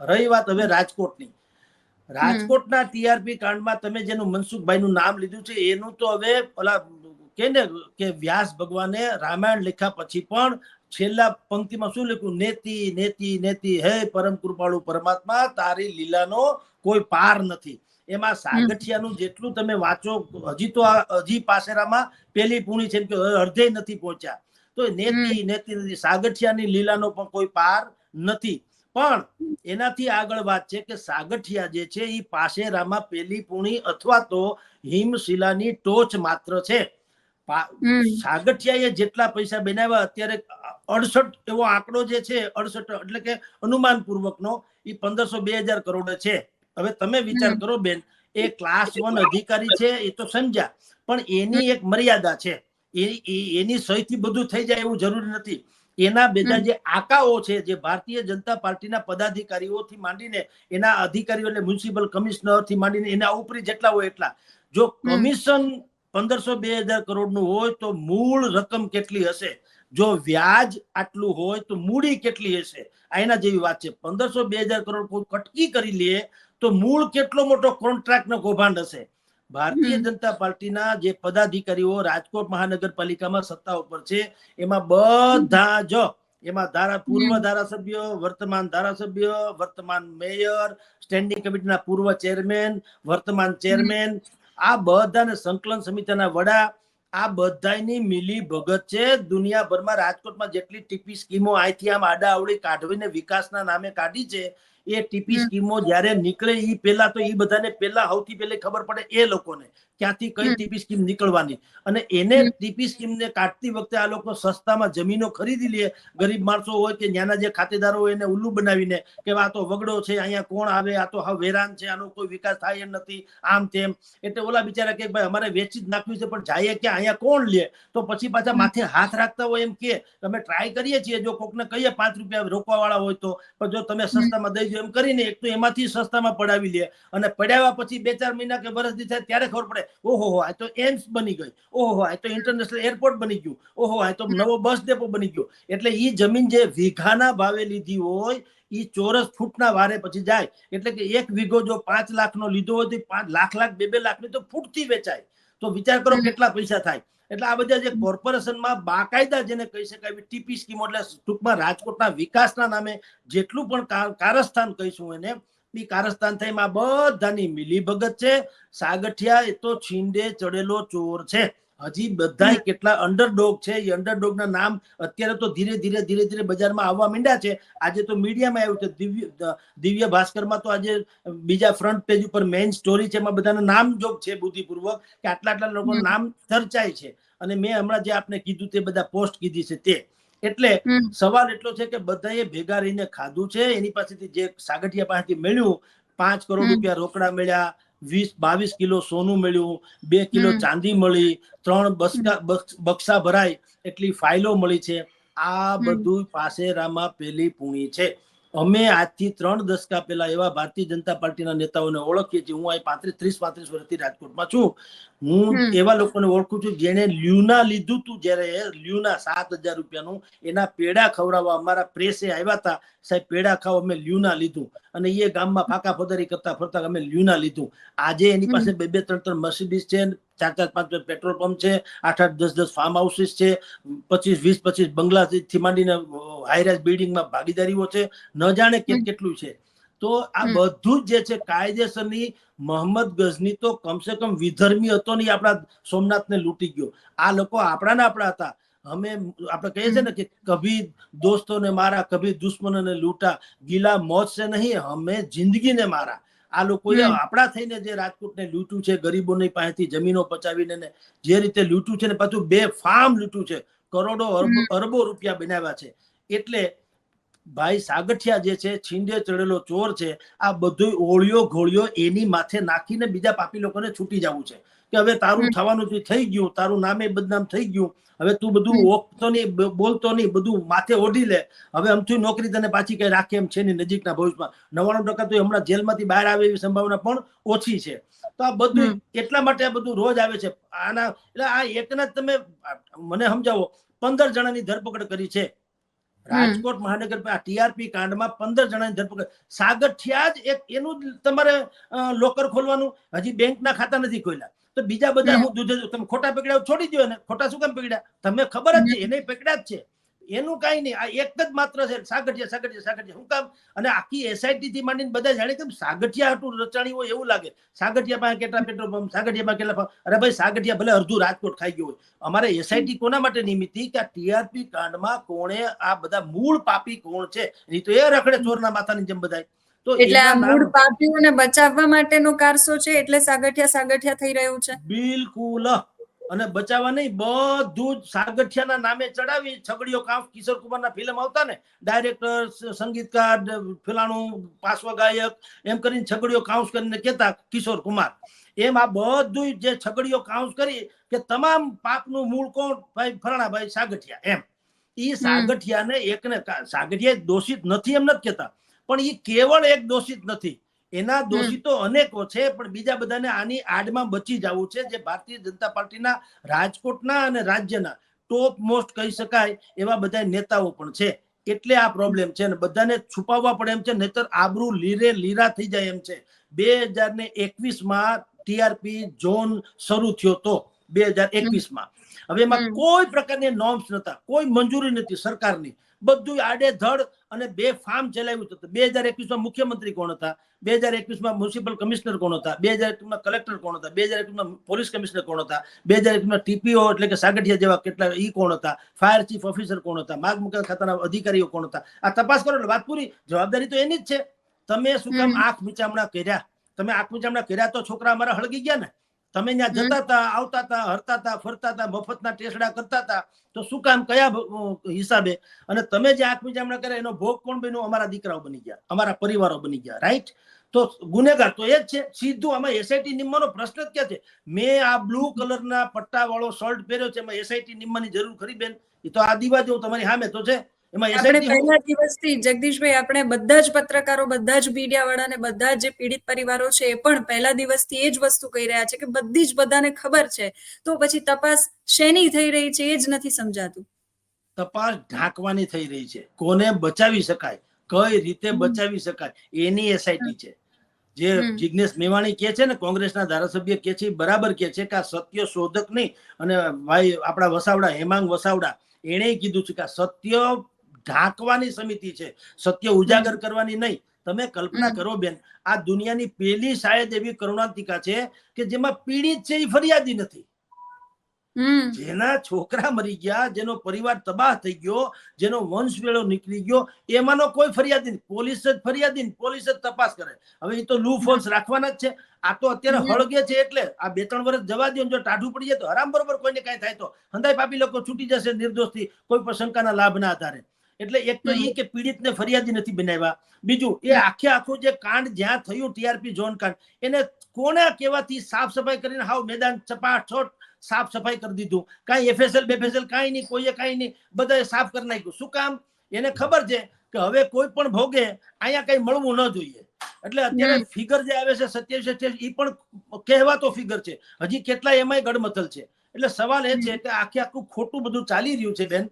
રહી વાત હવે રાજકોટની. રાજકોટના ટીઆરપી કાંડમાં તમે જેનું મનસુખભાઈનું નામ લીધું છે એનું તો હવે ઓલા કે ને કે વ્યાસ ભગવાને રામાયણ લખ્યા પછી પણ છેલ્લા પંક્તિમાં શું લખ્યું? નેતિ નેતિ નેતિ હે પરમ કૃપાળુ પરમાત્મા તારી લીલાનો કોઈ પાર નથી. એમાં સાગઠિયાનું જેટલું તમે વાંચો હજી તો હજી પાસેરામાં પેલી પૂણી છે કે અડધે નથી પહોંચ્યા. તો નેતિ નેતિ નથી સાગઠિયાની લીલાનો પણ કોઈ પાર નથી. પણ એનાથી આગળ વાત છે કે સાગઠિયા જે છે એ પાસેરામાં પેલી પૂણી અથવા તો હિમશિલાની ટોચ માત્ર છે. સાગઠિયાએ જેટલા પૈસા બનાવ્યા અત્યારે અડસઠ એવો આંકડો જે છે અડસઠ એટલે કે અનુમાન પૂર્વકનો એ પંદરસો બે હજાર કરોડ છે. હવે તમે વિચાર કરો બેન એ ક્લાસ વન અધિકારી છે એ તો સમજ્યા પણ એની એક મર્યાદા છે. એ- એની સહીથી બધું થઈ જાય એવું જરૂરી નથી. એના બધા જે આકાઓ છે જે ભારતીય જનતા પાર્ટીના પદાધિકારીઓથી માંડીને એના અધિકારીઓ એટલે મ્યુનિસિપલ કમિશનરથી માંડીને એના ઉપરી જેટલા હોય એટલા. જો કમિશન પંદરસો બે હજાર કરોડનું હોય તો મૂળ રકમ કેટલી હશે? જો વ્યાજ આટલું હોય તો મૂડી કેટલી હશે? આ એના જેવી વાત છે. પંદરસો બે હજાર કરોડ કોઈ કટકી કરી લે તો મૂળ કેટલો મોટો કોન્ટ્રાક્ટ નો કૌભાંડ હશે? ભારતીય જનતા પાર્ટીના જે પદાધિકારીઓ રાજકોટ મહાનગરપાલિકામાં સત્તા ઉપર છે એમાં બધા જ એમાં ધારા પૂર્વ ધારાસભ્ય વર્તમાન ધારાસભ્ય વર્તમાન મેયર સ્ટેન્ડિંગ કમિટીના પૂર્વ ચેરમેન વર્તમાન ચેરમેન આ બધાને સંકલન સમિતિના વડા આ બધાની મિલી ભગત છે. દુનિયાભરમાં રાજકોટમાં જેટલી ટીપી સ્કીમો અહીંથી આમ આડા આવડી કાઢવીને વિકાસના નામે કાઢી છે એ ટીપી સ્કીમો જ્યારે નીકળે એ પહેલા તો એ બધાને પહેલા સૌથી પહેલા ખબર પડે એ લોકોને ક્યાંથી કઈ ટીપી સ્કીમ નીકળવાની. અને એને ટીપી સ્કીમને કાઢતી વખતે આ લોકો સસ્તામાં જમીનો ખરીદી લે. ગરીબ માણસો હોય કે ત્યાંના જે ખાતેદારો હોય એને ઉલ્લુ બનાવીને કે આ તો વગડો છે અહીંયા કોણ આવે આ તો હવે વેરાન છે આનો કોઈ વિકાસ થાય એમ નથી આમ તેમ. એટલે ઓલા બિચારા કે ભાઈ અમારે વેચી જ નાખ્યું છે પણ જાય કે અહીંયા કોણ લે? તો પછી પાછા માથે હાથ રાખતા હોય એમ કે અમે ટ્રાય કરીએ છીએ જો કોકને કહીએ પાંચ રૂપિયા રોકવા વાળા હોય તો પણ જો તમે સસ્તામાં દઈ દો એમ કરીને એક તો એમાંથી સસ્તામાં પડાવી લે. અને પડાવ્યા પછી બે ચાર મહિના કે વર્ષ દી થાય ત્યારે ખબર પડે, ઓહો આ તો એમ્સ બની ગઈ. ઓહો આ તો ઇન્ટરનેશનલ એરપોર્ટ બની ગયું. ઓહો આ તો નવો બસ ડેપો બની ગયો. એટલે એ જમીન જે વીઘાના ભાવે લીધી હોય એ ચોરસ ફૂટના વારે પછી જાય. એટલે કે એક વીઘો જો પાંચ લાખનો લીધો હોય તો પાંચ લાખ લાખ, બે બે લાખની તો ફૂટથી વેચાય. તો વિચાર કરો કેટલા પૈસા થાય. એટલે આ બધા જે કોર્પોરેશનમાં બાકાયદા જેને કહી શકાય એવી ટીપી સ્કીમો એટલે ટૂંકમાં રાજકોટના વિકાસના નામે જેટલું પણ કારસ્થાન કહીશું એને એ કારસ્થાન થાય એમાં બધાની મિલી ભગત છે. સાગઠિયા એ તો છીંડે ચડેલો ચોર છે. હજી બધા કેટલા અંડરડોગ છે એ અંડરડોગના નામ અત્યારે તો ધીરે ધીરે ધીરે ધીરે બજારમાં આવવા માંડ્યા છે. આજે તો મીડિયામાં આવ્યું છે. દિવ્ય દિવ્ય ભાસ્કરમાં તો આજે બીજા ફ્રન્ટ પેજ ઉપર મેઇન સ્ટોરી છે. એમાં બધાના નામ જોગ છે બુદ્ધિપૂર્વક કે આટલા આટલા લોકો નામ ચર્ચાય છે. અને મેં હમણાં જે આપને કીધું તે બધા પોસ્ટ કીધી છે તે. એટલે સવાલ એટલો છે કે બધાએ ભેગા રહીને ખાધું છે. એની પાસેથી જે સાગઠિયા પાસેથી મળ્યું પાંચ કરોડ રૂપિયા રોકડા મળ્યા વીસ બાવીસ કિલો સોનું મળ્યું બે કિલો ચાંદી મળી ત્રણ બક્ષા ભરાય એટલી ફાઇલો મળી છે. આ બધું બધું પાસેરામાં પેલી પૂણી છે. અમે આજથી ત્રણ દશકા પહેલા એવા ભારતીય જનતા પાર્ટીના નેતાઓને ઓળખીએ છીએ. હું અહીં પાંત્રીસ ત્રીસ પાંત્રીસ વર્ષથી રાજકોટમાં છું. હું એવા લોકોને ઓળખું છું જેને લ્યુના લીધું તું જ્યારે લ્યુના સાત હજાર રૂપિયાનું એના પેડા ખવડાવવા અમારા પ્રેસે આવ્યા હતા. સાહેબ પેડા ખાવ અમે લ્યુના લીધું અને એ ગામમાં ફાકા ફોદારી કરતા ફરતા અમે લ્યુના લીધું. આજે એની પાસે બે બે ત્રણ ત્રણ મર્સિડીઝ છે ચાર ચાર પાંચ પેટ્રોલ પંપ છે આઠ આઠ દસ દસ ફાર્મ હાઉસીસ છે પચીસ વીસ પચીસ બંગલાથી માંડીને હાઈરાઇઝ બિલ્ડિંગમાં ભાગીદારીઓ છે ન જાણે કેટલું છે. તો આ બધું જ જે છે કાયદેસરની મોહમ્મદ ગઝની તો કમસે કમ વિધર્મી હતો નહીં આપણા સોમનાથને લૂંટી ગયો. આ લોકો આપણા ને આપણા હતા. અમે આપણે કહીએ છીએ ને કે કભી દોસ્તોને મારા કભી દુશ્મનોને લૂંટા ગીલા મોત છે નહીં અમે જિંદગીને મારા. આ લોકોએ આપણા થઈને જે રાજકોટને લૂંટ્યું છે ગરીબોની પાસેથી જમીનો પચાવીને ને જે રીતે લૂંટ્યું છે ને પાછું બે ફાર્મ લૂંટ્યું છે કરોડો અરબો અરબો રૂપિયા બનાવ્યા છે. એટલે ભાઈ સાગઠિયા જે છે છીંડે ચડેલો ચોર છે આ બધું ઓળિયો ઘોળિયો એની માથે નાખીને બીજા પાપી લોકોને છૂટી જવું છે. કે હવે તારું થવાનું જે થઈ ગયું તારું નામે બદનામ થઈ ગયું હવે તું બધું ઓકતો નહીં બોલતો નહીં બધું માથે ઓઢી લે. હવે અમથી નોકરી તને પાછી કઈ રાખે એમ છે નહીં નજીકના ભવિષ્યમાં. નવ્વાણું ટકા તો હમણાં જેલમાંથી બહાર આવે એવી સંભાવના પણ ઓછી છે. તો આ બધું એટલા માટે આ બધું રોજ આવે છે. આના એટલે આ એકના તમે મને સમજાવો પંદર જણાની ધરપકડ કરી છે. રાજકોટ મહાનગર ટીઆરપી કાંડમાં પંદર જણાની ધરપકડ. સાગઠિયા જ એક એનું તમારે લોકર ખોલવાનું. હજી બેંકના ખાતા નથી ખોલ્યા. તો બીજા બધા હું દૂધ તમે ખોટા પકડ્યા છોડી દો ને ખોટા શું કામ પકડ્યા તમે ખબર જ છે એને પકડ્યા જ છે. એનું કાંઈ નહીં આ એક જ માત્ર છે સાગઠિયા સાગઠિયા સાગઠિયા. હું કામ? અને આખી એસઆઈટી થી માંડીને બધા જાણે કેમ સાગઠિયા હતું રચાણી હોય એવું લાગે. સાગઠિયા પાસે કેટલા પેટ્રોલ પંપ સાગઠિયા પાસે કેટલા અરે ભાઈ સાગઠિયા ભલે અડધું રાજકોટ ખાઈ ગયું હોય. અમારે એસઆઈટી કોના માટે નિમિત્ત કે આ ટીઆરપી કાંડમાં કોણે આ બધા મૂળ પાપી કોણ છે? નહીં તો એ રખડે ચોરના માથાની જેમ બધાય. તો એટલે આ મૂળ પાપીઓને બચાવવા માટેનો કારસો છે એટલે સાગઠિયા સાગઠિયા થઈ રહ્યું છે. બિલકુલ. અને બચાવવા નહીં બધું જ સાગઠિયાના નામે ચડાવી છગડીઓ કામ કિશોર કુમારના ફિલ્મ આવતા ને ડાયરેક્ટર સંગીતકાર ફિલાણું પાર્શ્વ ગાયક એમ કરીને છગડીઓ કાઉન્સ કરીને કહેતા કિશોર કુમાર. એમ આ બધું જે છગડીઓ કાઉન્સ કરી કે તમામ પાપનું મૂળ કોણ? ભાઈ ફરણાભાઈ સાગઠિયા એમ. ઈ સાગઠિયાને એકને સાગઠિયા દોષિત નથી એમ નથી કહેતા. પણ એ કેવળ એક દોષિત નથી. એના દોષિતો અનેકો છે પણ બીજા બધાને આની આડમાં બચી જવું છે જે ભારતીય જનતા પાર્ટીના રાજકોટના અને રાજ્યના ટોપ મોસ્ટ કહી શકાય એવા બધા નેતાઓ પણ છે. એટલે આ પ્રોબ્લેમ છે અને બધાને છુપાવવા પડે એમ છે નહીતર આબરૂ લીરે લીરા થઈ જાય એમ છે. બે હજાર ને એકવીસમાં ટીઆરપી ઝોન શરૂ થયો તો. બે હજાર એકવીસમાં. હવે એમાં કોઈ પ્રકારની નોર્મ્સ નતા કોઈ મંજૂરી નથી સરકારની. બધું આડેધડ અને બે ફાર્મ ચલાવ્યું હતું. બે હજાર એકવીસમાં મુખ્યમંત્રી કોણ હતા? બે હજાર એકવીસમાં મ્યુનિસિપલ કમિશનર કોણ હતા? બે હજાર એકવીસમાં કલેક્ટર કોણ હતા? બે હજાર એકવીસમાં પોલીસ કમિશનર કોણ હતા? બે હજાર એકવીસમાં ટીપીઓ એટલે કે સાગઠિયા જેવા કેટલા ઈ કોણ હતા? ફાયર ચીફ ઓફિસર કોણ હતા? માર્ગ મુકામ ખાતાના અધિકારીઓ કોણ હતા? આ તપાસ કરો એટલે વાત પૂરી. જવાબદારી તો એની જ છે. તમે શું કામ. આંખ મીચામણા કર્યા? તમે આંખ મીચામણા કર્યા તો છોકરા અમારા હળગી ગયા ને? તમે ત્યાં જતા હતા આવતા હતા હરતા હતા ફરતા હતા મફતના ટેસડા કરતા હતા તો શું કામ કયા હિસાબે? અને તમે જે આંખ મીચામણા કર્યા એનો ભોગ કોણ બન્યો? અમારા દીકરાઓ બની ગયા અમારા પરિવારો બની ગયા રાઈટ તો ગુનેગાર તો એ જ છે સીધું આમાં એસઆઈટી નિમ્માનો પ્રશ્ન જ ક્યાં છે? મેં આ બ્લુ કલરના પટ્ટાવાળો શર્ટ પહેર્યો છે એમાં એસઆઈટી નિમ્માની જરૂર ખરી બેન? એ તો આ દીવા જેવું તમારી સામે તો છે. આપણે પહેલા દિવસથી જગદીશભાઈ આપણે બધા જ પત્રકારો બધા જ મીડિયા વાળાને બધા જે પીડિત પરિવારો છે એ પણ પહેલા દિવસથી એ જ વસ્તુ કહી રહ્યા છે કે બધી જ બધાને ખબર છે. તો પછી તપાસ શેની થઈ રહી છે એ જ નથી સમજાતું. તપાસ ઢાંકવાની થઈ રહી છે. કોને બચાવી શકાય? કઈ રીતે બચાવી શકાય? એની એસઆઈટી છે. જે જિજ્ઞેશ મેવાણી કે છે ને કોંગ્રેસના ધારાસભ્ય કે છે બરાબર કે છે કે આ સત્ય શોધક નહીં. અને ભાઈ આપણા વસાવડા હેમાંગ વસાવડા એણે કીધું છે કે સત્ય ઢાંકવાની સમિતિ છે. સત્ય ઉજાગર કરવાની નહીં. તમે કલ્પના કરો બેન આ દુનિયાની પહેલી શાયદ એવી કરુણાંતિકા છે કે જેમાં પીડિત છે એ ફરિયાદી નથી. જેના છોકરા મરી ગયા જેનો પરિવાર તબાહ થઈ ગયો જેનો વંશ વેળો નીકળી ગયો એમાંનો કોઈ ફરિયાદી નહીં. પોલીસ જ ફરિયાદી પોલીસ જ તપાસ કરે. હવે એ તો લૂ ફોલ્સ રાખવાના જ છે. આ તો અત્યારે હળગે છે એટલે આ બે ત્રણ વર્ષ જવા દો જો ટાઢું પડી જાય તો હરામ બરોબર કોઈને કઈ થાય તો. હંદાય પાપી લોકો છૂટી જશે નિર્દોષથી. કોઈ પણ શંકાના લાભના આધારે. એટલે એક તો એ કે પીડિતને ફરિયાદી નથી બનાવ્યા. બીજું એ આખે આખું જે કાંડ જ્યાં થયું ટીઆરપી ઝોન કાંડ એને કોને કહેવાથી સાફ સફાઈ કરીને હાવ મેદાન ચપાછોટ સાફ સફાઈ કરી દીધું? કાંઈ એફએસએલ બેફેસએલ કાંઈ નહીં કોઈએ કાંઈ નહીં બધાએ સાફ કરી નાખ્યું. શું કામ? એને ખબર છે કે હવે કોઈ પણ ભોગે અહીંયા કઈ મળવું ન જોઈએ. એટલે અત્યારે ફિગર જે આવે છે સત્યાવીસ અઠ્યાવીસ એ પણ કહેવાતો ફિગર છે. હજી કેટલા એમાંય ગડમથલ છે. એટલે સવાલ એ છે કે આખે આખું ખોટું બધું ચાલી રહ્યું છે બેન.